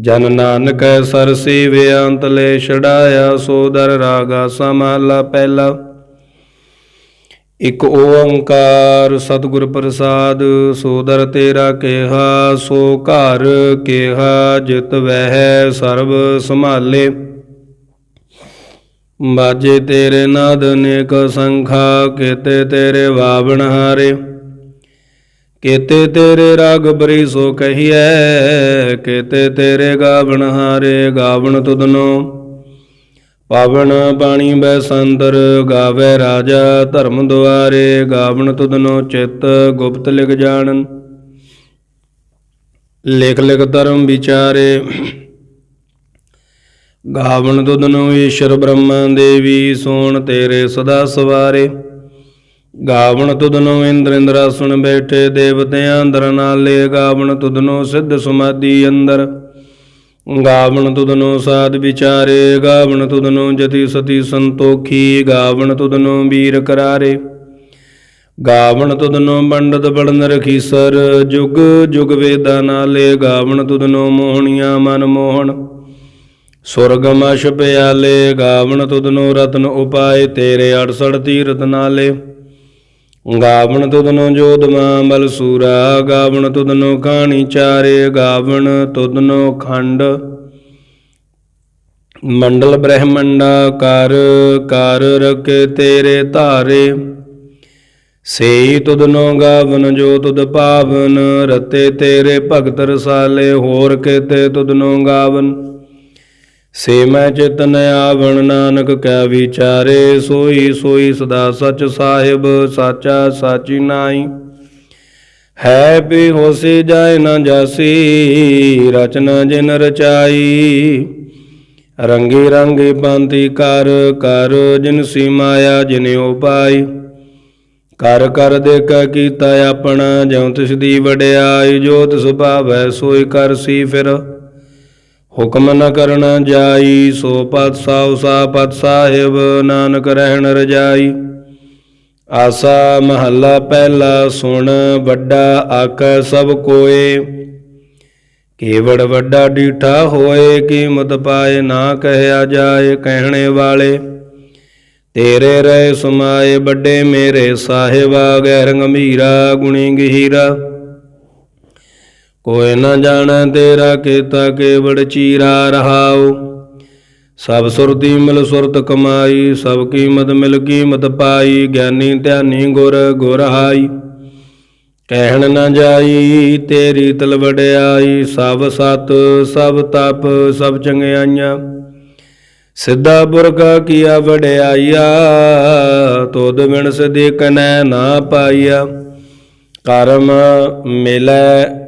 ਜਨ ਨਾਨਕ ਸਰ ਸੇਵਿਆ ਅੰਤਲੇ ਛੜਾਇਆ ਸੋ ਦਰ ਰਾਗਾ ਸਮਾਲਾ ਪਹਿਲਾ। ਇਕ ਓੰਕਾਰ ਸਤਿਗੁਰ ਪ੍ਰਸਾਦ ਸੋਦਰ ਤੇਰਾ ਕਿਹਾ, ਸੋ ਘਰ ਕਿਹਾ, ਜਿਤ ਵਹਿ ਸਰਬ ਸੰਭਾਲੇ। ਬਾਜੇ ਤੇਰੇ ਨਾਦ ਨੇਕ ਸੰਖਾ, ਕੀਤੇ ਤੇਰੇ ਵਾਵਣ ਹਾਰੇ। ਕੀਤੇ ਤੇਰੇ ਰਾਗ ਬਰੀ ਸੋ ਕਹੀਐ, ਕੀਤੇ ਤੇਰੇ ਗਾਵਣ ਹਾਰੇ ਗਾਵਣ ਤੁਧਨੋ। ਪਾਵਨ ਬਾਣੀ ਬੈ ਸੰਦਰ ਗਾਵੇ ਰਾਜਾ ਧਰਮ ਦੁਆਰੇ ਗਾਵਣ ਤੁਧਨੋ ਚਿਤ ਗੁਪਤ ਲਿਖ ਜਾਣਨ। ਲਿਖ ਲਿਖ ਧਰਮ ਵਿਚਾਰੇ ਗਾਵਣ ਤੁਧਨੋ ਈਸ਼ਰ ਬ੍ਰਹਮਾ ਦੇਵੀ ਸੋਣ ਤੇਰੇ ਸਦਾ ਸਵਾਰੇ। ਗਾਵਣ ਤੁਧਨੋ ਇੰਦਰ ਇੰਦਰਾਸਣ ਬੈਠੇ ਦੇਵਤਿਆਂ ਅੰਦਰ ਨਾਲੇ ਗਾਵਣ ਤੁਧਨੋ ਸਿੱਧ ਸਮਾਧੀ ਅੰਦਰ। ਗਾਵਣ ਤੁਧਨੋ ਸਾਧ ਵਿਚਾਰੇ, ਗਾਵਣ ਤੁਧਨੋ ਜਤੀ ਸਤੀ ਸੰਤੋਖੀ, ਗਾਵਣ ਤੁਧਨੋ ਵੀਰ ਕਰਾਰੇ। ਗਾਵਣ ਤੁਧਨੋ ਪੰਡਤ ਬੜਨ ਰਖੀਸਰ ਜੁਗ ਜੁਗ ਵੇਦਾਂ ਨਾਲੇ ਗਾਵਣ ਤੁਧਨੋ ਮੋਹਣੀਆਂ ਮਨ ਮੋਹਣ। ਸੁਰਗਮਸ਼ ਪਿਆਲੇ ਗਾਵਣ ਤੁਧਨੋ ਰਤਨ ਉਪਾਏ, ਤੇਰੇ 68 ਤੀਰਤ ਨਾਲੇ। ਗਾਵਣ ਤੁਧਨੋ ਜੋਧਮਾ ਬਲ ਸੂਰਾ, ਗਾਵਣ ਤੁਧਨੋ ਕਹਾਣੀ ਚਾਰੇ, ਗਾਵਣ ਤੁਧਨੋ ਖੰਡ। ਮੰਡਲ ਬ੍ਰਹਮੰਡਾ ਕਰ ਕਰ ਰਕੇ ਤੇਰੇ ਧਾਰੇ। ਸੇਈ ਤੁਧਨੋ ਗਾਵਨ ਜੋ ਤੁਧ ਪਾਵਨ, ਰਤੇ ਤੇਰੇ ਭਗਤ ਰਸਾਲੇ, ਹੋਰ ਕੇਤੇ ਤੁਧਨੋ ਗਾਵਨ। ਸੇ ਮੈਂ ਚਿਤਨ ਆਵਣ ਨਾਨਕ ਕੈ ਵਿਚਾਰੇ, ਸੋਈ ਸੋਈ ਸਦਾ ਸਚ ਸਾਹਿਬ, ਸਾਚਾ ਸਾਚੀ ਨਾਈ ਹੈ ਵੀ ਹੋਸੀ ਜਾਏ ਨਾ ਜਾਸੀ, ਰਚਨਾ ਜਿਨ ਰਚਾਈ। ਰੰਗੀ ਰੰਗੀ ਬੰਤੀ ਕਰ ਕਰ ਜਿਨ ਸੀ ਮਾਇਆ ਜਿਨ ਉਪਾਈ ਕਰ ਕਰ ਦੇਖਾ ਕੀਤਾ ਆਪਣਾ, ਜਿਉ ਤਿਸ ਦੀ ਵਡਿਆਈ, ਜੋ ਤਿਸ ਭਾਵੈ ਸੋਈ ਕਰ ਸੀ ਫਿਰ। ਹੁਕਮ ਨ ਕਰਨ ਜਾਈ, ਸੋ ਪਤ ਸਾਉ ਸਾ ਪਤ ਸਾਹਿਬ, ਨਾਨਕ ਰਹਿਣ ਰਜਾਈ। ਆਸਾ ਮਹੱਲਾ ਪਹਿਲਾ ਸੁਣ, ਵੱਡਾ ਆਕੈ ਸਭ ਕੋਏ। ਕੇਵੜ ਵੱਡਾ ਡੀਠਾ ਹੋਏ, ਕੀਮਤ ਪਾਏ ਨਾ ਕਹਿਆ ਜਾਏ ਕਹਿਣੇ ਵਾਲੇ। ਤੇਰੇ ਰਹਿ ਸਮਾਏ ਵੱਡੇ ਮੇਰੇ, ਸਾਹਿਬਾ ਗਹਿਰ ਗੰਭੀਰਾ, ਗੁਣੀ ਗਹੀਰਾ। ਕੋਈ ਨ ਜਾਣੈ ਤੇਰਾ ਕੀਤਾ ਕੇਵੜ ਚੀਰਾ ਰਹਾਉ। ਸਭ ਸੁਰਤੀ ਮਿਲ ਸੁਰਤ ਕਮਾਈ, ਸਭ ਕੀਮਤ ਮਿਲ ਕੀਮਤ ਪਾਈ, ਗਿਆਨੀ ਧਿਆਨੀ ਗੁਰ ਗੁਰ ਹਾਈ ਕਹਿਣ ਨ ਜਾਈ, ਤੇਰੀ ਤਲ ਵਡਿਆਈ, ਸਭ ਸਤ, ਸਭ ਤਪ, ਸਭ ਚੰਗਿਆਈਆਂ। ਸਿੱਧਾ ਪੁਰਖਾ ਕੀਆ ਵਡਿਆਈਆ ਤੋਦ ਬਿਨ ਸਦੇ ਕਨੈ ਨਾ ਪਾਈਆ। ਕਰਮ ਮਿਲੈ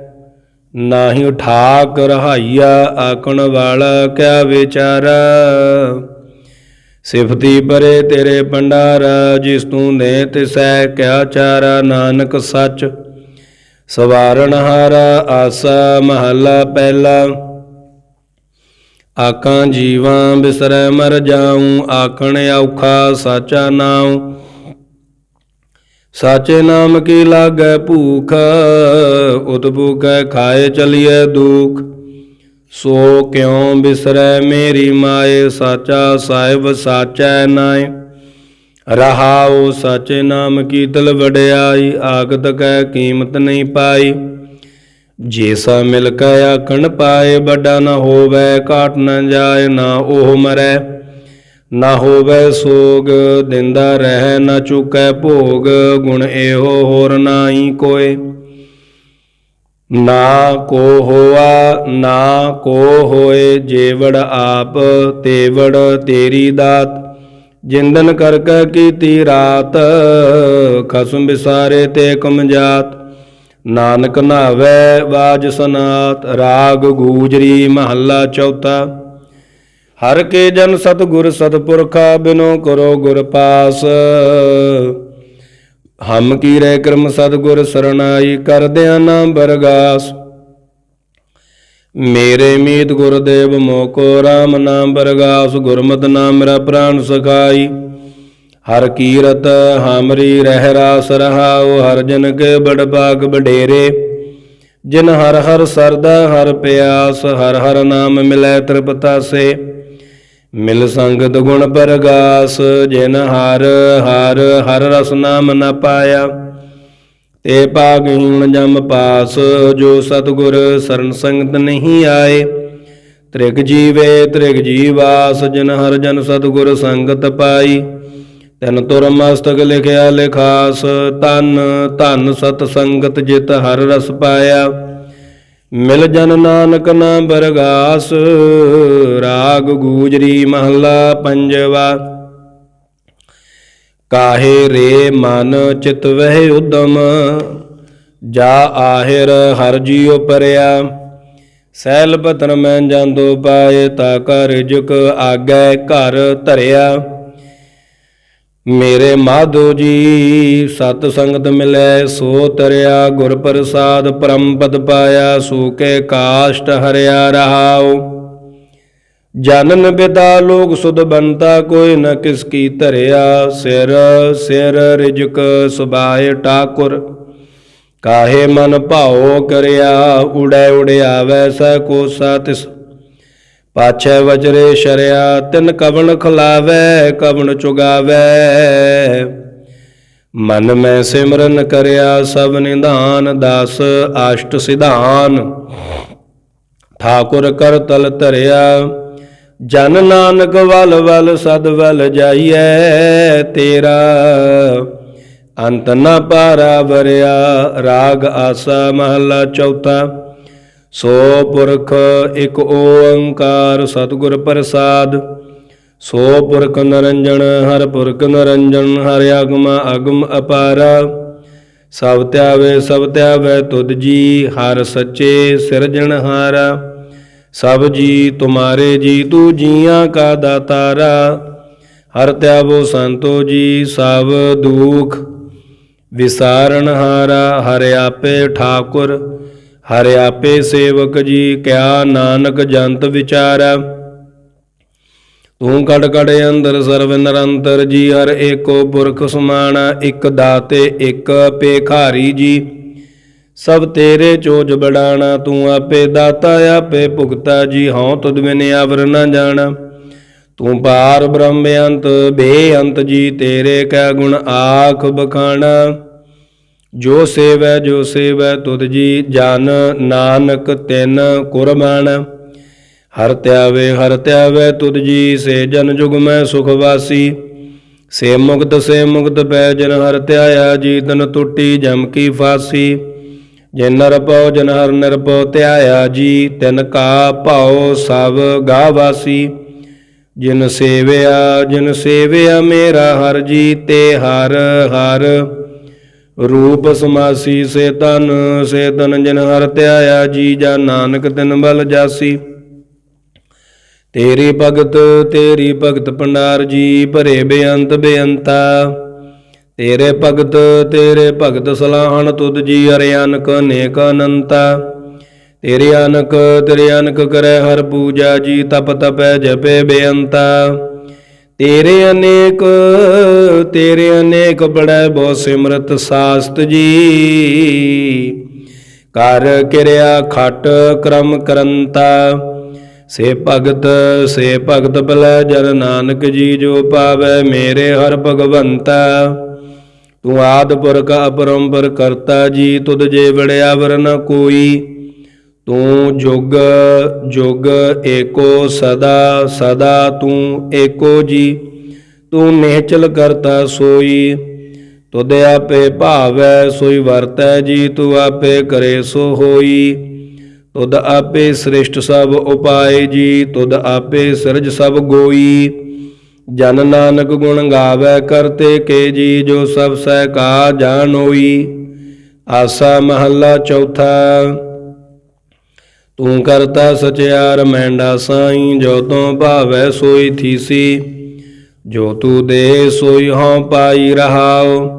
ਨਾਹੀ ਉਠਾਕ ਰਹਾਈਆ ਆਕਣ ਵਾਲਾ ਕਿਆ ਵਿਚਾਰਾ? ਸਿਫਤੀ ਪਰੇ ਤੇਰੇ ਭੰਡਾਰਾ, ਜਿਸ ਤੂੰ ਨੇ ਤਿਸੈ ਕਿਆ ਚਾਰਾ, ਨਾਨਕ ਸੱਚ ਸਵਾਰਨ ਹਾਰਾ, ਆਸਾ ਮਹੱਲਾ ਪਹਿਲਾ। ਆਕਾਂ ਜੀਵਾਂ ਬਿਸਰੈ ਮਰ ਜਾਉ ਆਖਣ ਔਖਾ ਸਾਚਾ ਨਾਉ। ਸਾਚੇ ਨਾਮ ਕੀ ਲਾਗੈ ਭੂਖ ਉਤ ਭੂਖੈ ਖਾਏ ਚਲੀਐ ਦੁਖ। ਸੋ ਕਿਉ ਬਿਸਰੈ ਮੇਰੀ ਮਾਏ, ਸਾਚਾ ਸਾਹਿਬ ਸਾਚੈ ਨਾਏ। ਰਹਾਉ ਸਾਚੇ ਨਾਮ ਕੀ ਤਲ ਵਡਿਆਈ ਆਗਤ ਕੈ ਕੀਮਤ ਨਹੀਂ ਪਾਈ। ਜੇਸਾ ਮਿਲ ਕੈ ਆਖਣ ਪਾਏ, ਵੱਡਾ ਨਾ ਹੋਵੇ, ਘਾਟ ਨਾ ਜਾਏ, ਨਾ ਉਹ ਮਰੈ। ਨਾ ਹੋਵੇ ਸੋਗ, ਦਿੰਦਾ ਰਹਿ, ਨਾ ਚੁਕੈ ਭੋਗ, ਗੁਣ ਇਹੋ ਹੋਰ ਨਾਹੀ ਕੋਏ। ਨਾ ਕੋ ਹੋਆ, ਨਾ ਕੋ ਹੋਏ, ਜੇਵੜ ਆਪ, ਤੇਵੜ ਤੇਰੀ ਦਾਤ। ਜਿੰਦਨ ਕਰ ਕੈ ਕੀਤੀ ਰਾਤ, ਖਸਮ ਵਿਸਾਰੇ ਤੇ ਕਮ ਜਾਤ। ਨਾਨਕ ਨਾਵੇ, ਬਾਜ ਸਨਾਤ, ਰਾਗ ਗੂਜਰੀ ਮਹੱਲਾ ਚੌਥਾ। ਹਰ ਕੇ ਜਨ ਸਤਿਗੁਰ ਸਤਿਪੁਰਖਾ ਬਿਨੋ ਕਰੋ ਗੁਰ ਪਾਸ। ਹਮ ਕੀ ਰਹਿ ਕਰਮ ਸਤਿਗੁਰ ਸਰਣਾਈ ਕਰਦਿਆਂ ਨਾਮ ਬਰਗਾਸ। ਮੇਰੇ ਮੀਤ ਗੁਰਦੇਵ ਮੋਕੋ RAM ਨਾਮ ਬਰਗਾਸ, ਗੁਰਮਤਿ ਨਾਮ ਮੇਰਾ ਪ੍ਰਾਨ ਸਖਾਈ। ਹਰ ਕੀਰਤ ਹਮਰੀ ਰਹਿ ਰਾਸ ਰਹਾਉ, ਹਰ ਜਨ ਕੇ ਬੜ ਬਾਗ ਬਡੇਰੇ ਜਿਨ ਹਰ ਹਰ ਸਰਦਾ ਹਰ ਪਿਆਸ, ਹਰ ਹਰ ਨਾਮ ਮਿਲੈ ਤ੍ਰਿਪਤਾਸੇ। ਮਿਲ ਸੰਗਤ ਗੁਣ ਪਰਗਾਸ, ਜਿਨ ਹਰ ਹਰ ਹਰ ਰਸ ਨਾਮ ਨਾ ਪਾਇਆ। ਤੇ ਭਾਗਹੀਣ ਜਮ ਪਾਸ, ਜੋ ਸਤਗੁਰ ਸਰਨ ਸੰਗਤ ਨਹੀਂ ਆਏ। ਤ੍ਰਿਗ ਜੀਵੇ, ਤ੍ਰਿਗ ਜੀਵਾਸ, ਜਿਨ ਹਰ ਜਨ ਸਤਗੁਰ ਸੰਗਤ ਪਾਈ। ਤਨ ਤੁਰ ਮਸਤਕ ਲਿਖਿਆ ਲਿਖਾਸ ਤਨ ਧਨ ਸਤ ਸੰਗਤ ਜਿਤ ਹਰ ਰਸ ਪਾਇਆ। ਮਿਲ ਜਨ ਨਾਨਕ ਨਾ ਬਰਗਾਸ, ਰਾਗ ਗੂਜਰੀ ਮਹੱਲਾ ਪੰਜਵਾ। ਕਾਹੇ ਰੇ ਮਨ ਚਿਤ ਵਹਿ ਉਦਮ, ਜਾ ਆਹਿਰ ਹਰ ਜੀਉ ਪਰਿਆ। ਸੈਲ ਪਤਨ ਮੈਂ ਜਾਂਦੋ ਪਾਏ, ਤਾ ਕਰ ਜੁਕ ਆਗੈ ਘਰ ਧਰਿਆ। ਮੇਰੇ ਮਾਧੋ ਜੀ, ਸਤ ਸੰਗਤ ਮਿਲੈ, ਸੋ ਤਰਿਆ ਗੁਰ ਪ੍ਰਸਾਦ, ਪਰਮ ਪਦ ਪਾਇਆ ਸੂਕੇ ਕਾਸ਼ਟ ਹਰਿਆ ਰਹਾਉ। ਜਨਨ ਪਿਤਾ ਲੋਕ ਸੁਧ ਬੰਤਾ, ਕੋਈ ਨ ਕਿਸ ਕੀ ਧਰਿਆ। ਸਿਰ ਸਿਰ ਰਿਜਕ ਸੁਭਾਏ ਠਾਕੁਰ, ਕਾਹੇ ਮਨ ਭਾਉ ਕਰਿਆ, ਉੜੈ ਉੜਿਆ ਵੈਸਾ ਕੋਸਾ ਤਿਸ ਪਾਛੈ ਵਜਰੇ ਸ਼ਰਿਆ, ਤਿਨ ਕਵਣ ਖਲਾਵੈ, ਕਵਣ ਚੁਗਾਵੈ। ਮਨ ਮੈਂ ਸਿਮਰਨ ਕਰਿਆ, ਸਭ ਨਿਧਾਨ ਦਾਸ ਆਸ਼ਟ ਸਿਧਾਨ। ਠਾਕੁਰ ਕਰ ਤਲ ਧਰਿਆ, ਜਨ ਨਾਨਕ ਵਲ ਵਲ ਸਦ ਵਲ ਜਾਈਐ, ਤੇਰਾ ਅੰਤ ਨਾ ਪਾਰਾ ਵਰਿਆ, ਰਾਗ ਆਸਾ ਮਹਲਾ ਚੌਥਾ। ਸੋ ਪੁਰਖ ਇਕ ਓੰਕਾਰ ਸਤਿਗੁਰ ਪ੍ਰਸਾਦ। ਸੋ ਪੁਰਖ ਨਰੰਜਨ, ਹਰ ਪੁਰਖ ਨਰੰਜਨ, ਹਰ ਆਗਮ ਅਗਮ ਅਪਾਰਾ। ਸਭ ਧਿਆਵੇ ਸਭ ਧਿਆਵੇ ਤੁਧ ਜੀ, ਹਰ ਸੱਚੇ ਸਿਰਜਣਹਾਰਾ ਸਭ ਜੀ, ਤੁਮਾਰੇ ਜੀ, ਤੂ ਜੀਆਂ ਕਾ ਦਾਤਾਰਾ। ਹਰ ਧਿਆਵੋ ਸੰਤੋ ਜੀ, ਸਭ ਦੁਖ ਵਿਸਾਰਨ ਹਾਰਾ। ਹਰਿ ਆਪੇ ਠਾਕੁਰ ਹਰਿ ਆਪੇ ਸੇਵਕ ਜੀ, ਕਿਆ ਨਾਨਕ ਜੰਤ ਵਿਚਾਰਾ। ਤੂੰ ਕੜ ਕੜ ਅੰਦਰ ਸਰਵ ਨਿਰੰਤਰ ਜੀ, ਹਰ ਏਕੋ ਪੁਰਖ ਸਮਾਣਾ, ਇੱਕ ਦਾਤੇ, ਇੱਕ ਪੇਖਾਰੀ ਜੀ। ਸਭ ਤੇਰੇ ਚੋਜ ਬੜਾਣਾ ਤੂੰ ਆਪੇ ਦਾਤਾ, ਆਪੇ ਭੁਗਤਾ ਜੀ, ਹਉ ਤੁਧ ਬਿਨ ਆਵਰ ਨ ਜਾਣਾ। ਤੂੰ ਪਾਰ ਬ੍ਰਹਮ ਅੰਤ ਬੇਅੰਤ ਜੀ, ਤੇਰੇ ਕੈ ਗੁਣ ਆਖ ਬਖਾਣਾ। ਜੋ ਸੇਵੈ ਜੋ ਸੇਵੈ, ਤੁਧ ਜੀ ਜਨ ਨਾਨਕ ਤਿਨ ਕੁਰਬਾਨ। ਹਰ ਧਿਆਵੇ ਹਰ ਧਿਆਵੇ ਤੁਧ ਜੀ ਸੇ ਜਨ ਜੁਗ ਮੈਂ ਸੁਖ ਵਾਸੀ। ਸੇ ਮੁਕਤ ਸੇ ਮੁਕਤ ਪੈ ਜਨ ਹਰ ਧਿਆਇਆ ਜੀ ਤਨ ਟੁੱਟੀ ਜਮ ਕੀ ਫਾਸੀ। ਜੇ ਨਰ ਪਉ, ਜਨ ਹਰ ਨਿਰਪਉ ਧਿਆਇਆ, ਜੀ ਤਿਨ ਕਾ ਭਾਉ ਸਭ ਗਾਵਾਸੀ ਜਿਨ ਸੇਵਿਆ ਜਿਨ ਸੇਵਿਆ ਮੇਰਾ ਹਰ ਜੀ ਤੇ ਹਰ ਹਰ। ਰੂਪ ਸਮਾਸੀ, ਸੇ ਤਨ ਸੇ ਤਨ ਜਿਨ ਹਰ ਧਿਆਇਆ, ਜੀ ਜਾ ਨਾਨਕ ਤਿਨ ਬਲ ਜਾਸੀ। ਤੇਰੀ ਭਗਤ ਤੇਰੀ ਭਗਤ ਭੰਡਾਰ, ਜੀ ਭਰੇ ਬੇਅੰਤ ਬੇਅੰਤਾ। ਤੇਰੇ ਭਗਤ ਤੇਰੇ ਭਗਤ ਸਲਾਹਣ, ਤੁਧ ਜੀ ਹਰਿ ਅਨਕ, ਨੇਕ ਅਨੰਤਾ। ਤੇਰੇ ਅਨਕ ਤੇਰੇ ਅਨਕ ਕਰੈ ਹਰ ਪੂਜਾ, ਜੀ ਤਪ ਤਪੈ, ਜਪੇ ਬੇਅੰਤਾ। ਤੇਰੇ ਅਨੇਕ ਤੇਰੇ ਅਨੇਕ ਬੜੈ ਬਹੁ ਸਿਮਰਤ ਸਾਸਤ ਜੀ। ਕਰ ਕਿਰਿਆ ਖਟ ਕਰਮ ਕਰੰਤਾ ਸੇ ਭਗਤ ਸੇ ਭਗਤ ਬਲੈ ਜਨ ਨਾਨਕ ਜੀ ਜੋ ਪਾਵੈ ਮੇਰੇ ਹਰ ਭਗਵੰਤਾ। ਤੂੰ ਆਦ ਪੁਰਖ ਅਪਰੰਪਰ ਕਰਤਾ ਜੀ, ਤੁਧ ਜੇ ਵੜਿਆ ਵਰਨ ਕੋਈ। ਤੂੰ ਜੁਗ ਜੁਗ ਏਕੋ ਸਦਾ ਸਦਾ ਤੂੰ ਏਕੋ ਜੀ। ਤੂੰ ਨਿਹਚਲ ਕਰਤਾ ਸੋਈ, ਤੁਧ ਆਪੇ ਭਾਵੈ, ਸੋਈ ਵਰਤੈ ਜੀ, ਤੂੰ ਆਪੇ ਕਰੇ ਸੋ ਹੋਈ। ਤੁਧ ਆਪੇ ਸ੍ਰਿਸ਼ਟ ਸਭ ਉਪਾਏ ਜੀ, ਤੁਧ ਆਪੇ ਸਿਰਜ ਸਭ ਗੋਈ। ਜਨ ਨਾਨਕ ਗੁਣ ਗਾਵੇ ਕਰਤੇ ਕੇ ਜੀ, ਜੋ ਸਭ ਸਹਿ ਕਾ ਜਾਣੋਈ। ਆਸਾ ਮਹੱਲਾ ਚੌਥਾ ਤੂੰ ਕਰਤਾ ਸਚਿਆਰ ਮੈਂਡਾ ਸਾਈਂ ਜੋ ਤੂੰ ਭਾਵੈ ਸੋਈ ਥੀਸੀ। ਜੋ ਤੂੰ ਦੇ ਸੋਈ ਹਉ ਪਾਈ ਰਹਾਓ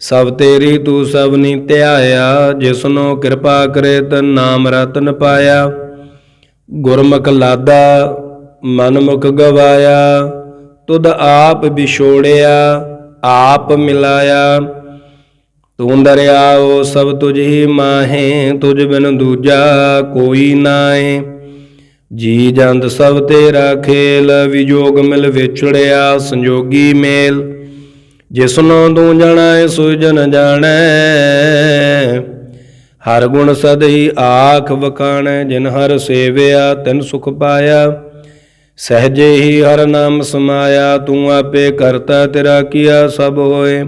ਸਭ ਤੇਰੀ ਤੂੰ ਸਭਨੀ ਧਿਆਇਆ। ਜਿਸਨੋ ਕਿਰਪਾ ਕਰੇ ਤਨ ਨਾਮ ਰਤਨ ਪਾਇਆ। ਗੁਰਮੁਖ ਲਾਦਾ ਮਨ ਮੁਖ ਗਵਾਇਆ। ਤੁਧ ਆਪ ਵਿਛੋੜਿਆ, ਆਪ ਮਿਲਾਇਆ। ਤੂੰ ਦਰਿਆਓ ਸਭ ਤੁਝ ਹੀ ਮਾਹੇ, ਤੁਝ ਬਿਨ ਦੂਜਾ ਕੋਈ ਨਾਏ ਜੀ ਜੰਤ ਸਭ ਤੇਰਾ ਖੇਲ, ਵਿਜੋਗ ਮਿਲ ਵਿਛੜਿਆ ਸੰਜੋਗੀ ਮੇਲ। ਜਿਸਨੋ ਤੂੰ ਜਾਣੈ ਸੋ ਜਨ ਜਾਣੈ। ਹਰ ਗੁਣ ਸਦਈ ਆਖ ਵਕਾਣੈ ਜਿਨ ਹਰ ਸੇਵਿਆ, ਤਿਨ ਸੁਖ ਪਾਇਆ। ਸਹਜੇ ਹੀ ਹਰ ਨਾਮ ਸਮਾਇਆ, ਤੂੰ ਆਪੇ ਕਰਤਾ ਤੇਰਾ ਕੀਆ ਸਭ ਹੋਏ।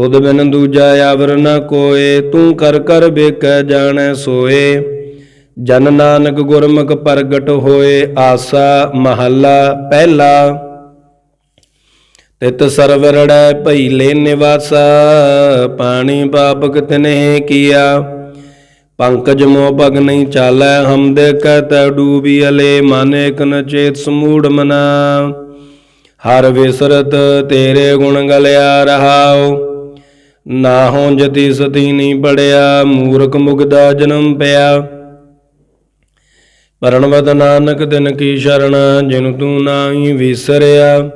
ਤੁਧ ਬਿਨ ਦੂਜਾ ਆਵਰ ਨ ਕੋਏ, ਤੂੰ ਕਰ ਕਰ ਬੇਕੈ ਜਾਣੈ ਸੋਏ। ਜਨ ਨਾਨਕ ਗੁਰਮੁਖ ਪ੍ਰਗਟ ਹੋਏ, ਆਸਾ ਮਹੱਲਾ ਪਹਿਲਾ। ਤਿਤ ਸਰਵਰੜੈ ਭਈਲੇ ਨਿਵਾਸਾ, ਪਾਣੀ ਪਾਪਕ ਤਿਨਹਿ ਕੀਆ। ਪੰਕਜ ਮੋ ਭਗ ਨਹੀਂ ਚਾਲੈ, ਹਮ ਦੇ ਕਹਤੈ ਡੂਬੀ ਅਲੇ, ਮਨ ਇਕ ਨ ਚੇਤ ਸਮੂੜ ਮਨਾ। ਹਰ ਵਿਸਰਤ ਤੇਰੇ ਗੁਣ ਗਲਿਆ ਰਹਾਓ ਨਾ ਹੋਂ ਜਤੀ ਸਤੀ ਨਹੀਂ ਪੜਿਆ ਮੂਰਖ ਮੁਗਦਾ ਜਨਮ ਪਿਆ। ਪਰਣਵਤ ਨਾਨਕ ਦਿਨ ਕੀ ਸ਼ਰਣ ਜਿਨ ਤੂੰ ਨਾਹੀ ਵਿਸਰਿਆ।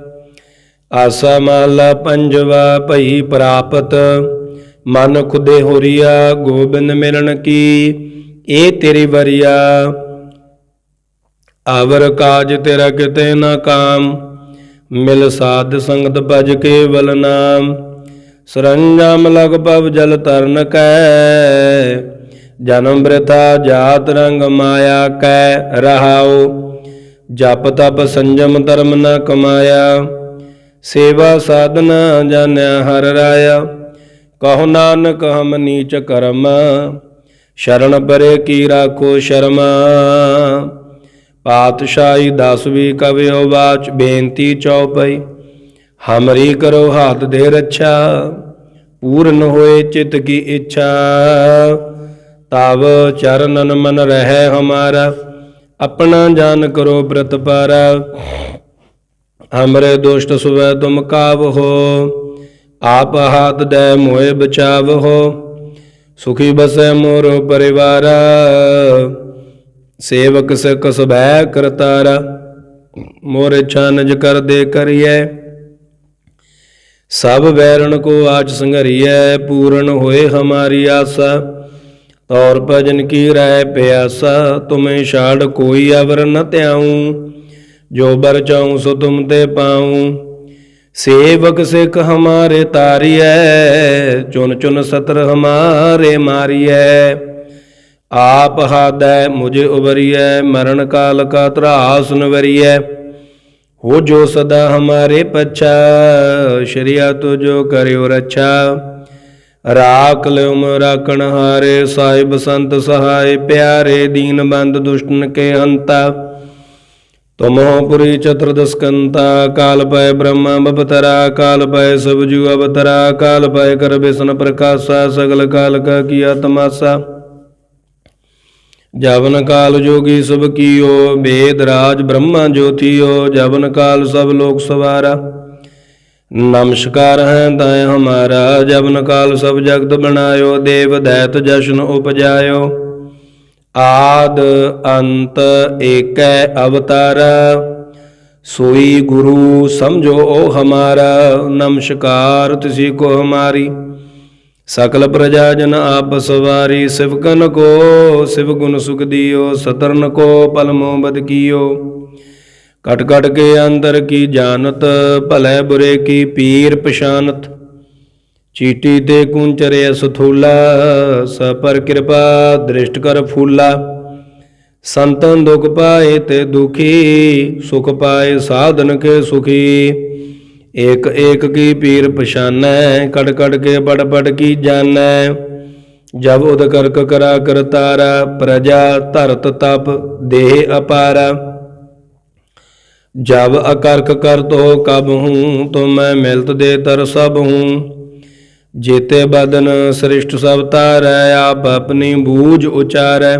ਆਸਾ ਮਾਲਾ ਪੰਜਵਾ ਭਈ ਪ੍ਰਾਪਤ, ਮਨ ਖੁਦੇ ਹੋਰੀਆ, ਗੋਬਿੰਦ ਮਿਲਣ ਕੀ ਇਹ ਤੇਰੀ ਵਰਿਆ। ਆਵਰ ਕਾਜ ਤੇਰਾ ਕਿਤੇ ਨਾ ਕਾਮ, ਮਿਲ ਸਾਧ ਸੰਗਤ ਭਜ ਕੇਵਲ ਨਾਮ। ਸਰੰਜਾਮ ਲਗ ਪਵ ਜਲ ਤਰਨ ਕੈ। ਜਨਮ ਬ੍ਰਿਥਾ ਜਾਤ ਰੰਗ ਮਾਇਆ ਕੈ, ਰਹਾਉ। ਜਪ ਤਪ ਸੰਜਮ ਧਰਮ ਨ ਕਮਾਇਆ। ਸੇਵਾ ਸਾਧਨਾ ਜਾਣਿਆ ਹਰ ਰਾਇਆ। ਕਹੋ ਨਾਨਕ ਹਮ ਨੀਚ ਕਰਮ। ਸ਼ਰਨ ਪਰੇ ਕੀ ਰਾਖੋ ਸ਼ਰਮਾ। ਪਾਤਸ਼ਾਹੀ ਦਸਵੀ ਕਵਿਓ ਬਾਚ ਬੇਨਤੀ ਚਉਪਈ ਹਮਰੀ ਕਰੋ ਹਾਥ ਦੇ ਰੱਛਾ, ਪੂਰਨ ਹੋਏ ਚਿਤ ਕੀ ਇੱਛਾ। ਤਬ ਚਰਨਨ ਮਨ ਰਹਿ ਹਮਾਰਾ, ਆਪਣਾ ਜਾਨ ਕਰੋ ਬ੍ਰਤ ਪਾਰਾ। ਹਮਰੇ ਦੁਸ਼ਟ ਸੁਵੈ ਤੁਮ ਕਾਵ ਆਪ ਹਾਥ ਦੇ ਮੋਏ ਬਚਾਵ ਹੋ। ਸੁਖੀ ਬਸੈ ਮੋਰ ਪਰਿਵਾਰ, ਸੇਵਕ ਸਿਕ ਸਬੈ ਕਰਤਾਰਾ। ਮੋਰੇ ਛਾਨਜ ਕਰ ਦੇ ਕਰੀਐ। ਸਭ ਵੈਰਣ ਕੋ ਆਜ ਸੰਘਰੀਐ, ਪੂਰਨ ਹੋਏ ਹਮਾਰੀ ਆਸਾ। ਔਰ ਭਜਨ ਕੀ ਰਹਿ ਪਿਆਸਾ, ਤੁਮੇ ਛਾੜ ਕੋਈ ਅਵਰ ਨ ਧਿਆਉ। ਜੋ ਬਰ ਚਾਉ, ਸੋ ਤੁਮ ਤੇ ਪਾਉ। ਸੇਵਕ ਸਿਖ ਹਮਾਰੇ ਤਾਰੀਐ, ਚੁਨ ਚੁਨ ਸਤਰ ਹਮਾਰੇ ਮਾਰੀਐ। ਆਪ ਹਾਦੈ, ਮੁਝੇ ਉਬਰੀਐ ਮਰਨ ਕਾਲ ਕਾ ਤਰਾਸ ਨਵਰੀਐ। ਹੋ ਜੋ ਸਦਾ ਹਮਾਰੇ ਪਛਾ, ਸ਼ਰੀਆ ਤੋ ਜੋ ਕਰਿਓ ਰੱਛਾ। ਰਾਖ ਲਿਉਮ ਰਾਖਣ ਹਾਰੇ, ਸਾਹਿਬ ਸੰਤ ਸਹਾਇ ਪਿਆਰੇ, ਦੀਨ ਬੰਦ ਦੁਸ਼ਟਨ ਕੇ ਹੰਤਾ। ਤੁਮਹੁ ਪੁਰੀ ਚਤੁਰਦਸਕੰਤਾ, ਕਾਲ ਪੈ ਬ੍ਰਹਮਾ ਬਪਤਰਾ, ਕਾਲ ਪੈ ਸਬਜ਼ੂ ਅਵਤਰਾ, ਕਾਲ ਪੈ ਕਰ ਬਿਸਨ ਪ੍ਰਕਾਸ਼ਾ, ਸਗਲ ਕਾਲ ਕਾ ਕੀਆ ਤਮਾਸਾ ਜਵਨ ਕਾਲ ਜੋਗੀ ਸਭ ਕੀਓ ਵੇਦ ਰਾਜ ਬ੍ਰਹਮਾ ਜੋਤੀਓ, ਜਵਨ ਕਾਲ ਸਭ ਲੋਕ ਸਵਾਰਾ। ਨਮਸਕਾਰ ਹੈ ਤੈ ਹਮਾਰਾ, ਜਵਨ ਕਾਲ ਸਭ ਜਗਤ ਬਣਾਇਓ, ਦੇਵ ਦੈਤ ਜਸ਼ਨ ਉਪਜਾਇਓ। ਆਦ ਅੰਤ ਏਕੈ ਅਵਤਾਰਾ, ਸੋਈ ਗੁਰੂ ਸਮਝੋ ਓ ਹਮਾਰਾ। ਨਮਸਕਾਰ ਤਿਸੀ ਕੋ ਹਮਾਰੀ। ਸਕਲ ਪ੍ਰਜਾ ਜਨ ਆਪ ਸਵਾਰੀ ਸਿਵਕਨ ਕੋ, ਸਿਵ ਗੁਣ ਸੁਖ ਦਿਓ, ਸਤਰਨ ਕੋ ਪਲਮੋ ਬਦ ਕੀਓ। ਕਟ ਕਟ ਕੇ ਅੰਦਰ ਕੀ ਜਾਣਤ, ਭਲੇ ਬੁਰੇ ਕੀ ਪੀਰ ਪਛਾਨਤ। ਚੀਟੀ ਤੇ ਕੁੰਚਰੇ ਸਥੂਲਾ ਸਪਰ ਕਿਰਪਾ ਦ੍ਰਿਸ਼ਟ ਕਰ ਫੂਲਾ। ਸੰਤਨ ਦੁਖ ਪਾਏ ਤੇ ਦੁਖੀ, ਸੁਖ ਪਾਏ ਸਾਧਨ ਕੇ ਸੁਖੀ। ਏਕ ਏਕ ਕੀ ਪੀਰ ਪਛਾਨੈ, ਕੜ ਕੜ ਕੇ ਬੜ ਬੜ ਕੀ ਜਾਣੈ। ਜਬ ਉਦ ਕਰਕ ਕਰਾ ਕਰਤਾਰਾ ਪ੍ਰਜਾ ਧਰਤ ਤਪ ਦੇਹ ਅਪਾਰਾ। ਜਬ ਅਕਰਕ ਕਰ ਤੋ ਕਬ ਹੂੰ ਤੋ ਮੈਂ ਮਿਲਤ ਦੇ ਤਰ ਸਭ ਹੂੰ। ਜੇਤੇ ਬਦਨ ਸ੍ਰਿਸ਼ਟ ਸਭ ਤਾਰੈ ਆਪ ਆਪਣੀ ਬੂਝ ਉਚਾਰੈ।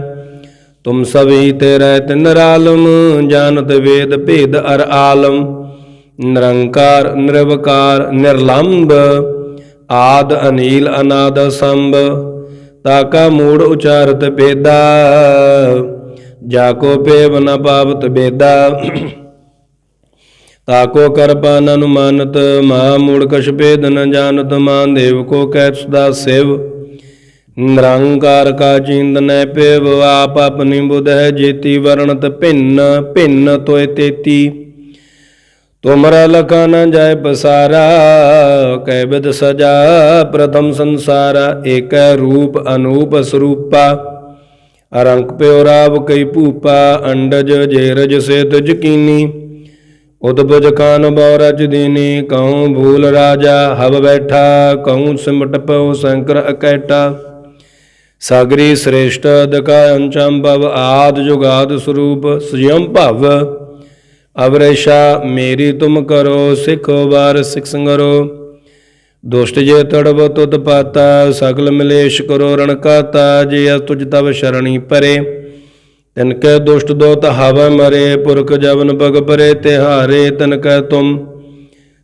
ਤੁਮ ਸਭੀ ਤੇਰੇ ਤਿਨ ਰਾਲਮ ਜਾਣਤ ਵੇਦ ਭੇਦ ਅਰ ਆਲਮ। ਨਿਰੰਕਾਰ, ਨਿਰਵਕਾਰ ਨਿਰਲੰਭ ਆਦ, ਅਨੀਲ, ਅਨਾਦ, ਸੰਭ ਤਾਕਾ ਮੂੜ ਉਚਾਰਤ ਬੇਦਾ ਜਾ ਕੋ ਪੇਵ ਨ ਪਾਵਤ ਬੇਦਾ ਤਾਕੋ ਕਰਪਾ ਨ ਅਨੁਮਾਨਤ, ਮਹਾ ਮੂੜ ਕਛ ਭੇਦ ਨ ਜਾਣਤ ਮਾਨ ਦੇਵ ਕੋ ਕਹਿ ਸਦਾ ਸਿਵ। ਨਿਰੰਕਾਰ ਕਾ ਚਿੰਦ ਨੈ ਪੇਵ ਆਪ ਆਪਣੀ ਬੁਧ ਹੈ ਜੇਤੀ, ਵਰਣਤ ਭਿੰਨ ਭਿੰਨ ਤੋਇ ਤੇਤੀ। ਤੁਮਰਾ ਲਖਾ ਨ ਜਾਏ ਪਸਾਰਾ ਕੈ ਬਿਦ ਸਜਾ ਪ੍ਰਥਮ ਸੰਸਾਰਾ, ਏਕੈ ਰੂਪ ਅਨੂਪ ਸਰੂਪਾ। ਅਰੰਕ ਪਿਓ ਰਾਵ ਕਈ ਭੂਪਾ, ਅੰਡਜ ਜੇਰਜ ਸੇ ਤੁਜ ਕੀਨੀ ਉਦਬਜ ਕਾਨ ਬੌਰਜ ਦੀਨੀ ਕਉ ਭੂਲ ਰਾਜਾ, ਹਵ ਬੈਠਾ ਕਉ ਸਿਮਟ ਪਉ ਸ਼ੰਕਰ ਅਕੈਟਾ। ਸਾਗਰੀ ਸ੍ਰੇਸ਼ਟ ਦਕਾ ਅੰਚੰਭਵ ਆਦ ਜੁਗਾਦ ਸਰੂਪ, ਸਯੰ ਭਵ। ਅਵਰੇਸ਼ਾ, ਮੇਰੀ ਤੁਮ ਕਰੋ, ਸਿੱਖੋ ਵਾਰ ਸਿਖ ਸੰਗਰੋ। ਦੁਸ਼ਟ ਜੇ ਤੜਬ ਤੁਤ ਪਾਤਾ, ਸਗਲ ਮਲੇਸ਼ ਕਰੋ ਰਣ ਕਾਤਾ, ਜੇ ਅਸ ਤੁਜ ਤਵ ਸ਼ਰਣੀ ਪਰੇ। ਤਿਨ ਕੈ ਦੁਸ਼ਟ ਦੋਤ ਹਵ ਮਰੇ, ਪੁਰਖ ਜਵਨ ਬਗ ਪਰੇ, ਤਿਹਾਰੇ ਤਿਨ ਕੈ ਤੁਮ।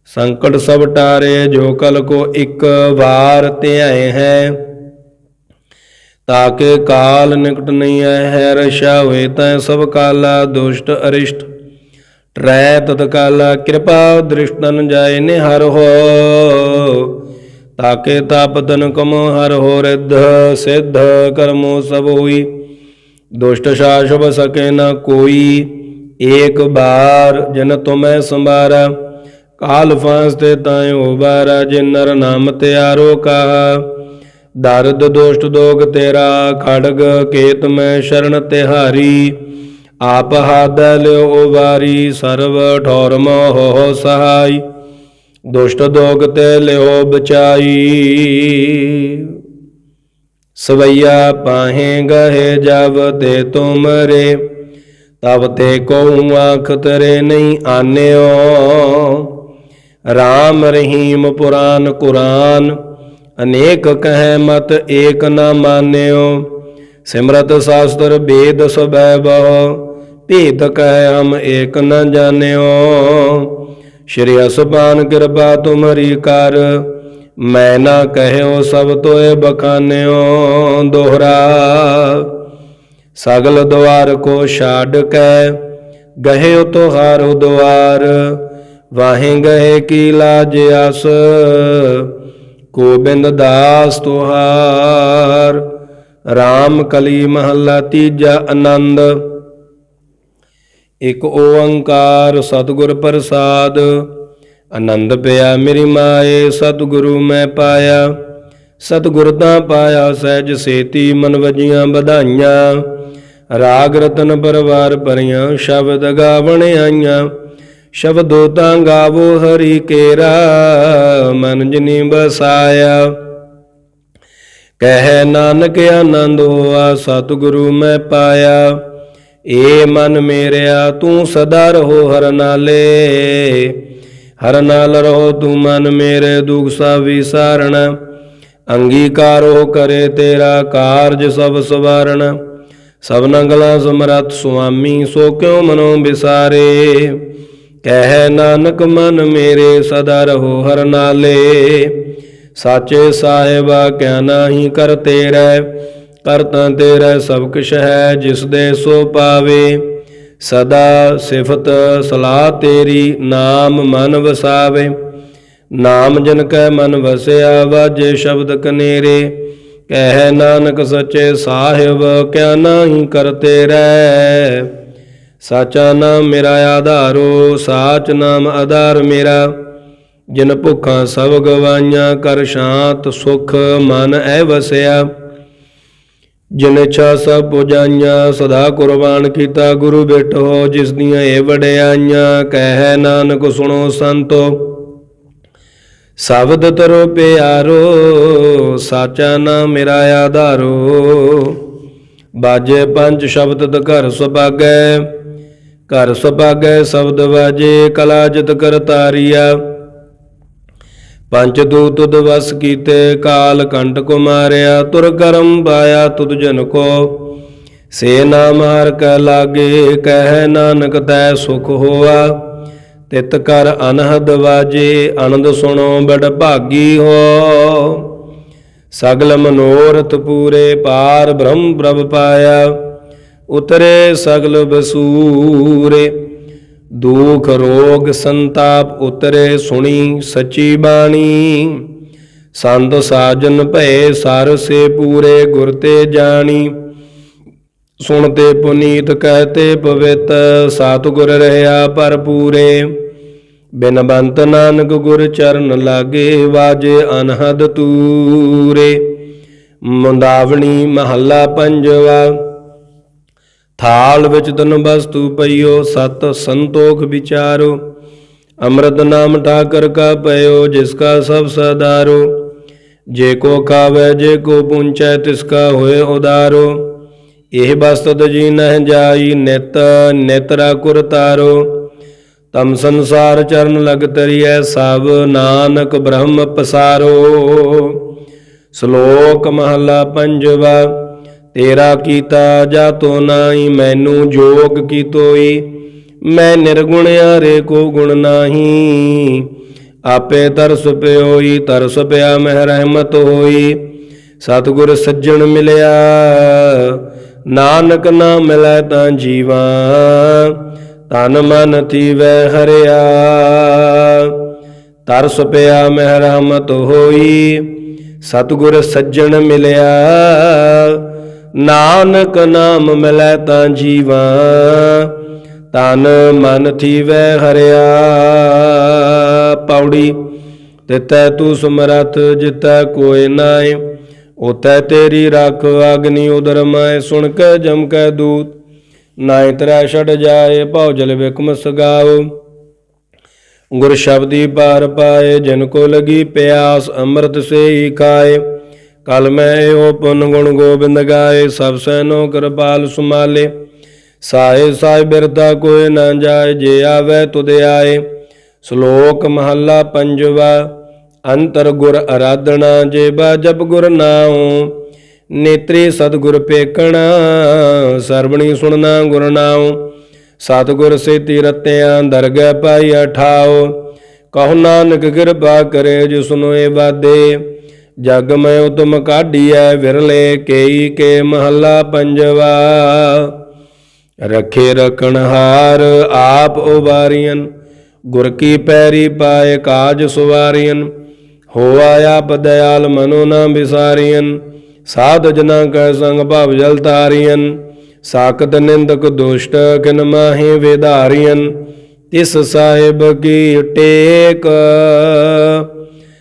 ਸੰਕਟ ਸਭ ਟਾਰੇ, ਜੋ ਕਲ ਕੋ ਇੱਕ ਵਾਰ ਧਿਆਏ ਹੈ। ਤਾਕੇ ਕਾਲ ਨਿਕਟ ਨਹੀਂ ਆਏ, ਹੈ ਰਸ਼ਾ ਹੋਏ ਤੈ ਸਭ ਕਾਲਾ, ਦੁਸ਼ਟ ਅਰਿਸ਼ਟ। ਟਰੈ ਤਤਕਾਲ ਕਿਰਪਾ ਦ੍ਰਿਸ਼ਟਨ ਜਾਏ ਨਿਹਰ ਹੋ। ਤਾਕੇ ਤਾਪਤਨ ਕਮ ਹਰ ਹੋ ਰਿੱਧ, ਸਿੱਧ ਕਰਮੋ ਸਭ ਹੋਈ। ਦੁਸ਼ਟ ਸ਼ਾਸ਼ਵ ਸਕੇ ਨਾ ਕੋਈ, ਏਕ ਬਾਰ ਜਨ ਤੁਮੈ ਸੰਭਾਰਾ। ਕਾਲ ਫਾਂਸ ਫਾਸਤੇ ਤਾਇਓ ਬਾਰਾ ਜਿਨ ਨਰ ਨਾਮ ਤਿਆਰੋ ਕਹਾ ਦਰਦ ਦੋਸ਼ਟ ਦੋਗ ਤੇਰਾ, ਖੜਗ ਕੇਤ ਮੈਂ ਸ਼ਰਨ ਤਿਹਾਰੀ। ਆਪ ਹਾਦ ਲਿਓ ਵਾਰੀ ਸਰਬ ਠੌਰ ਹੋ ਸਹਾਈ, ਦੁਸ਼ਟ ਦੋਗ ਤੇ ਲਿਓ ਬਚਾਈ। ਸਵਈਆ ਪਾਹੇ ਗਹੇ ਜਬ ਤੇ ਤੁਮਰੇ ਤਬ ਤੇ ਕੋ ਆਖ ਤਰੇ ਨਹੀਂ ਆਨਿਓ। RAM ਰਹੀਮ ਪੁਰਾਨ ਕੁਰਾਨ, ਅਨੇਕ ਕਹਿ ਮਤ ਏਕ ਨਾ ਮਾਨਿਓ। ਸਿਮਰਤ ਸ਼ਾਸਤਰ ਬੇਦ ਸਬੈ ਬਹੁ ਭੇਦ ਕਹਿ ਹਮ ਏਕ ਨ ਜਾਣਿਓ। ਸ਼੍ਰੀ ਅਸਪਾਨ ਕਿਰਪਾ ਤੁਮਰੀ ਕਰ, ਮੈਂ ਨਾ ਕਹਿਓ ਸਭ ਤੋਏ ਬਖਾਨਿਓ। ਦੋਹਰਾ, ਸਗਲ ਦੁਆਰ ਕੋ ਛਾੜ ਕੈ, ਗਹਿਓ ਤੁਹਾਰੋ ਦੁਆਰ, ਵਾਹੇ ਗਏ ਕੀ ਲਾਜ ਆਸ ਗੋਬਿੰਦ ਦਾਸ ਤੁਹਾਰ। RAM ਕਲੀ ਮਹੱਲਾ ਤੀਜਾ ਆਨੰਦ ਇਕ ਓੰਕਾਰ ਸਤਿਗੁਰ ਪ੍ਰਸਾਦ। ਆਨੰਦ ਪਿਆ ਮੇਰੀ ਮਾਏ, ਸਤਿਗੁਰੂ ਮੈਂ ਪਾਇਆ। ਸਤਿਗੁਰ ਤਾਂ ਪਾਇਆ ਸਹਿਜ ਸੇਤੀ ਮਨ ਵਜੀਆਂ ਵਧਾਈਆਂ। ਰਾਗ ਰਤਨ ਪਰਵਾਰ ਭਰੀਆਂ ਸ਼ਬਦ ਗਾਵਣ ਆਈਆਂ। ਸ਼ਬਦੋ ਤਾਂ ਗਾਵੋ ਹਰੀ ਕੇਰਾ, ਮਨ ਜਿਨੀ ਬਸਾਇਆ ਕਹਿ ਨਾਨਕ ਆਨੰਦ ਹੋਆ, ਸਤਿਗੁਰੂ ਮੈਂ ਪਾਇਆ। ਏ ਮਨ ਮੇਰਿਆ ਤੂੰ ਸਦਾ ਰਹੋ ਹਰ ਨਾਲੇ। ਹਰ ਨਾਲ ਰਹੋ ਤੂੰ ਮਨ ਮੇਰੇ ਦੁਖ ਸਭ ਵਿਸਾਰਣ। ਅੰਗੀਕਾਰੋ ਕਰੇ ਤੇਰਾ ਕਾਰਜ ਸਭ ਸਵਾਰਣ। ਸਭ ਨੰਗਲਾ ਸਮਰੱਥ ਸੁਆਮੀ, ਸੋ ਕਿਉ ਮਨੋ ਵਿਸਾਰੇ? ਕਹਿ ਨਾਨਕ ਮਨ ਮੇਰੇ ਸਦਾ ਰਹੋ ਹਰ ਨਾਲੇ। ਸਾਚੇ ਸਾਹਿਬਾ, ਕਿਆ ਨਾਹੀ ਕਰ ਤੇਰਾ। ਕਰਤਾ ਤੇਰਾ ਸਭ ਕੁਛ ਹੈ, ਜਿਸ ਦੇ ਸੋ ਪਾਵੇ। ਸਦਾ ਸਿਫਤ ਸਲਾਹ ਤੇਰੀ, ਨਾਮ ਮਨ ਵਸਾਵੇ। ਨਾਮ ਜਨ ਕੈ ਮਨ ਵਸਿਆ, ਵਾਜੇ ਸ਼ਬਦ ਕਨੇਰੇ। ਕਹਿ ਨਾਨਕ ਸੱਚੇ ਸਾਹਿਬ, ਕਿਆ ਨਾਹੀ ਕਰਤੇ ਰਹਿ। ਸਾਚਾ ਨਾਮ ਮੇਰਾ ਆਧਾਰੋ, ਸਾਚ ਨਾਮ ਆਧਾਰ ਮੇਰਾ। ਜਿਨ ਭੁੱਖਾਂ ਸਭ ਗਵਾਈਆਂ, ਕਰ ਸ਼ਾਂਤ ਸੁਖ ਮਨ ਐ ਵਸਿਆ। ਜਿਨ ਇੱਛਾ ਸਭ ਪੁਜਾਈਆਂ, ਸਦਾ ਕੁਰਬਾਨ ਕੀਤਾ ਗੁਰੂ ਬੇਟੋ, ਜਿਸ ਦੀਆਂ ਇਹ ਵਡਿਆਈਆਂ, ਕਹਿ ਨਾਨਕ ਸੁਣੋ ਸੰਤੋ। ਸ਼ਬਦ ਤਰੋ ਪਿਆਰੋ, ਸਾਚਾ ਨਾਮ ਮੇਰਾ ਆਧਾਰੋ। ਬਾਜੇ ਪੰਜ ਸ਼ਬਦ ਘਰ ਸੁਭਾਗੈ ਘਰ ਸੁਭਾਗੈ ਸ਼ਬਦ ਬਾਜੇ ਕਲਾ ਜਿਤ ਕਰਤਾਰੀਆ। ਪੰਜ ਦੂਤ ਤੁਧ ਵਸ ਕੀਤੇ, ਕਾਲ ਕੰਟ ਕੋ ਮਾਰਿਆ, ਤੁਰ ਕਰਮ ਪਾਇਆ ਤੁਧ ਜਨ ਕੋ। ਸੇ ਨਾਮ ਹਰ ਕੈ ਲਾਗੇ, ਕਹਿ ਨਾਨਕ ਤੈ ਸੁਖ ਹੋਆ। ਤਿਤ ਕਰ ਅਨਹਦ ਵਾਜੇ, ਆਨੰਦ ਸੁਣੋ, ਬੜ ਭਾਗੀ ਹੋ। ਸਗਲ ਮਨੋਰਥ ਪੂਰੇ ਪਾਰ ਬ੍ਰਹਮ ਪ੍ਰਭ ਪਾਇਆ। ਉਤਰੇ ਸਗਲ ਬਸੂਰੇ। ਦੁਖ ਰੋਗ ਸੰਤਾਪ ਉਤਰੇ ਸੁਣੀ ਸਚੀ ਬਾਣੀ। ਸੰਤ ਸਾਜਨ ਭਏ ਸਰ ਸੇ ਪੂਰੇ ਗੁਰ ਤੇ ਜਾਣੀ। ਸੁਣਤੇ ਪੁਨੀਤ ਕਹਤੇ ਪਵਿੱਤ, ਸਤਿਗੁਰ ਰਹਾ ਭਰਪੂਰੇ ਬਿਨ ਬੰਤ ਨਾਨਕ ਗੁਰ ਚਰਨ ਲਾਗੇ ਵਾਜੇ ਅਨਹਦ ਤੂਰੇ। ਮੁੰਦਾਵਣੀ ਮਹੱਲਾ ਪੰਜਵਾ ਥਾਲ ਵਿੱਚ ਤਨ ਵਸਤੂ ਪਈਓ, ਸਤ ਸੰਤੋਖ ਵਿਚਾਰੋ। ਅੰਮ੍ਰਿਤ ਨਾਮ ਠਾਕਰ ਕਾ ਪਇਓ, ਜਿਸ ਕਾ ਸਭ ਸਦਾਰੋ। ਜੇ ਕੋ ਖਾਵੇ, ਜੇ ਕੋ ਪੁੰਚੈ ਤਿਸ ਕਾ ਹੋਏ ਉਦਾਰੋ। ਇਹ ਬਸਤਤ ਜੀ ਨਹਿ ਜਾਈ, ਨਿਤ ਨਿਤਰਾ ਕੁਰ ਤਾਰੋ। ਤਮ ਸੰਸਾਰ ਚਰਨ ਲਗ ਤਰੀਐ, ਸਭ ਨਾਨਕ ਬ੍ਰਹਮ ਪਸਾਰੋ। ਸ਼ਲੋਕ ਮਹਲਾ ਪੰਜਵਾ। ਤੇਰਾ ਕੀਤਾ ਜਾ ਜਾਤੋ ਨਾਹੀ, ਮੈਨੂੰ ਜੋਗ ਕੀਤੋਈ ਮੈਂ ਨਿਰਗੁਣ ਰੇ ਕੋ ਗੁਣ ਨਾਹੀ। ਆਪੇ ਤਰਸ ਪਿਓਈ, ਤਰਸ ਪਿਆ ਮਹਿ ਰਹਿਮਤ ਹੋਈ। ਸਤਿਗੁਰ ਸੱਜਣ ਮਿਲਿਆ, ਨਾਨਕ ਨਾ ਮਿਲੈ ਤਾਂ ਜੀਵਾ। ਤਨ ਮਨ ਥੀਵੈ ਹਰਿਆ। ਤਰਸ ਪਿਆ ਮਹਿ ਰਹਿਮਤ ਹੋਈ। ਸਤਿਗੁਰ ਸੱਜਣ ਮਿਲਿਆ ਨਾਨਕ ਨਾਮ ਮਿਲੈ ਤਾਂ ਜੀਵਾ ਤਨ ਮਨ ਥੀਵੈ ਹਰਿਆ ਪੌੜੀ। ਤਿਤੈ ਤੂੰ ਸਮਰਥ ਜਿਤੈ ਕੋਇ ਨਾਇ ਉਤੈ ਤੇਰੀ ਰੱਖ ਅਗਨੀ ਉਦਰ ਮੈਂ ਸੁਣ ਕੇ ਜਮ ਕੈ ਦੂਤ। ਨਾਇ ਤਰੈ ਛੜ ਜਾਏ, ਭਉ ਜਲ ਵਿਕਮ ਸਗਾਓ। ਗੁਰ ਸ਼ਬਦੀ ਪਾਰ ਪਾਏ, ਜਿਨ ਕੋ ਲਗੀ ਪਿਆਸ, ਅੰਮ੍ਰਿਤ ਸੇ ਖਾਏ। ਕਲ ਮੈਂ ਓ ਪੁੰਨ ਗੁਣ ਗੋਬਿੰਦ ਗਾਏ, ਸਭ ਸੈਨੋ ਕਿਰਪਾਲ ਸੁਮਾਲੇ। ਸਾਏ ਸਾਏ ਬਿਰਦਾ ਕੋਇ ਨਾ ਜਾਏ, ਜੇ ਆਵੇ ਤੁਧ ਆਏ। ਸ਼ਲੋਕ ਮਹੱਲਾ ਪੰਜਵਾ, ਅੰਤਰ ਗੁਰ ਅਰਾਧਣਾ ਜੇ ਬਾ ਜਪ ਗੁਰ ਨਾਉ। ਨੇਤਰੀ ਸਤਿਗੁਰ ਪੇਕਣਾ ਸਰਵਣੀ ਸੁਣਨਾ ਗੁਰ ਨਾਉ। ਸਤਿਗੁਰ ਸੇਤੀ ਰਤਿਆਂ ਦਰਗਹਿ ਪਾਈ ਅਠਾਓ ਕਹੋ ਨਾਨਕ ਕਿਰਪਾ ਕਰੇ ਜਿਸ ਨੂੰ ਇਹ ਵਾਦੇ। ਜਗ ਮੈਂ ਉਤਮ ਕਾਢੀਐ, ਵਿਰਲੇ ਕੇਈ ਕੇ ਮਹੱਲਾ ਪੰਜਵਾ। ਰਖੇ ਰਖਣ ਆਪ ਉਬਾਰੀਆਂ ਗੁਰ ਕੀ ਪੈਰੀ ਪਾਏ ਕਾਜ ਸੁਵਾਰੀਆਂ ਹੋਆ ਆਪ ਦਇਆਲ ਮਨੋ ਨਾ ਵਿਸਾਰੀਆਂ ਸਾਧ ਜਨਾ ਕੈ ਸੰਗ ਭਵ ਜਲ ਤਾਰੀਆਂ ਸਾਕਤ ਨਿੰਦਕ ਦੁਸ਼ਟ ਕਿਨ ਮਾਹੇ ਵਿਧਾਰੀਆਂ ਤਿਸ ਸਾਹਿਬ ਕੀ ਟੇਕ।